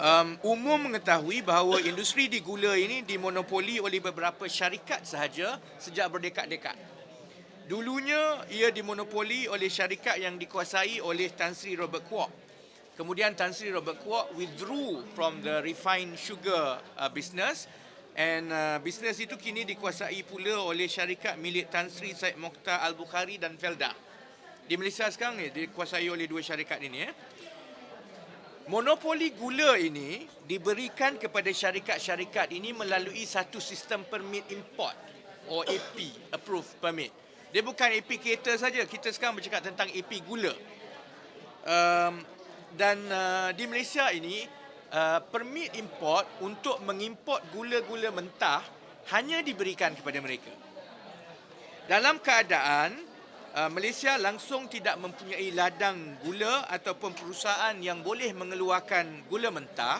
Um, umum mengetahui bahawa industri di gula ini dimonopoli oleh beberapa syarikat sahaja sejak berdekad-dekad. Dulunya ia dimonopoli oleh syarikat yang dikuasai oleh Tan Sri Robert Kwok. Kemudian Tan Sri Robert Kwok withdrew from the refined sugar uh, business and uh, bisnes itu kini dikuasai pula oleh syarikat milik Tan Sri Said Mokhtar Al-Bukhari dan Felda. Di Malaysia sekarang ni dikuasai oleh dua syarikat ini eh. Monopoli gula ini diberikan kepada syarikat-syarikat ini melalui satu sistem permit import or AP, approved permit. Dia bukan AP kereta saja. Kita sekarang bercakap tentang AP gula. Um, dan uh, di Malaysia ini uh, permit import untuk mengimport gula-gula mentah hanya diberikan kepada mereka. Dalam keadaan Malaysia langsung tidak mempunyai ladang gula ataupun perusahaan yang boleh mengeluarkan gula mentah,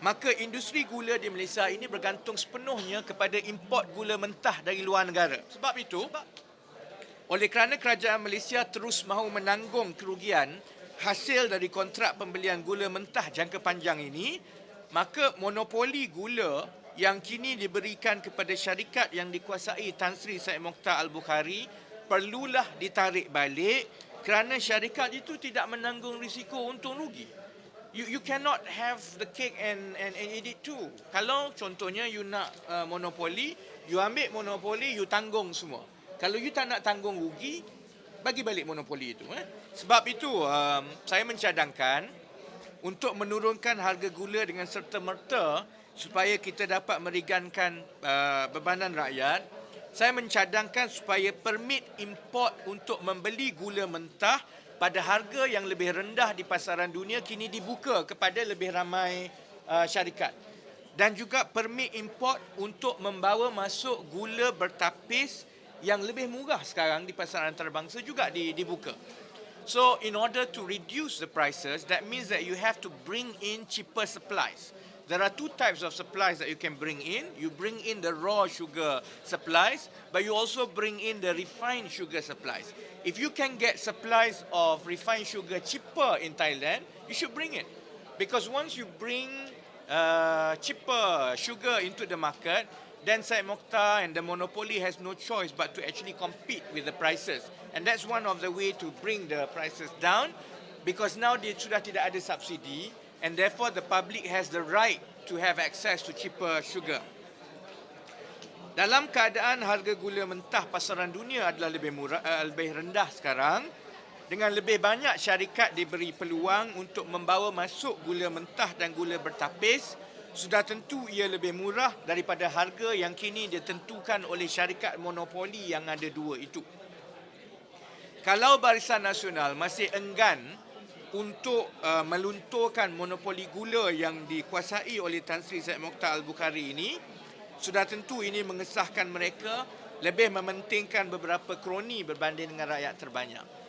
maka industri gula di Malaysia ini bergantung sepenuhnya kepada import gula mentah dari luar negara. Sebab itu, oleh kerana kerajaan Malaysia terus mahu menanggung kerugian hasil dari kontrak pembelian gula mentah jangka panjang ini, maka monopoli gula yang kini diberikan kepada syarikat yang dikuasai Tan Sri Said Mokhtar Al-Bukhari perlulah ditarik balik kerana syarikat itu tidak menanggung risiko untung rugi. You you cannot have the cake and and, and eat it too. Kalau contohnya you nak uh, monopoli, you ambil monopoli, you tanggung semua. Kalau you tak nak tanggung rugi, bagi balik monopoli itu. Eh? Sebab itu um, saya mencadangkan untuk menurunkan harga gula dengan serta-merta supaya kita dapat meringankan uh, bebanan rakyat saya mencadangkan supaya permit import untuk membeli gula mentah pada harga yang lebih rendah di pasaran dunia kini dibuka kepada lebih ramai uh, syarikat dan juga permit import untuk membawa masuk gula bertapis yang lebih murah sekarang di pasaran antarabangsa juga dibuka. So in order to reduce the prices that means that you have to bring in cheaper supplies there are two types of supplies that you can bring in. You bring in the raw sugar supplies, but you also bring in the refined sugar supplies. If you can get supplies of refined sugar cheaper in Thailand, you should bring it. Because once you bring uh, cheaper sugar into the market, then Syed Mokhtar and the monopoly has no choice but to actually compete with the prices. And that's one of the way to bring the prices down because now dia sudah tidak ada subsidi and therefore the public has the right to have access to cheaper sugar. Dalam keadaan harga gula mentah pasaran dunia adalah lebih murah uh, lebih rendah sekarang dengan lebih banyak syarikat diberi peluang untuk membawa masuk gula mentah dan gula bertapis sudah tentu ia lebih murah daripada harga yang kini ditentukan oleh syarikat monopoli yang ada dua itu. Kalau Barisan Nasional masih enggan untuk uh, melunturkan monopoli gula yang dikuasai oleh Tan Sri Zaid Mokhtar Al-Bukhari ini sudah tentu ini mengesahkan mereka lebih mementingkan beberapa kroni berbanding dengan rakyat terbanyak.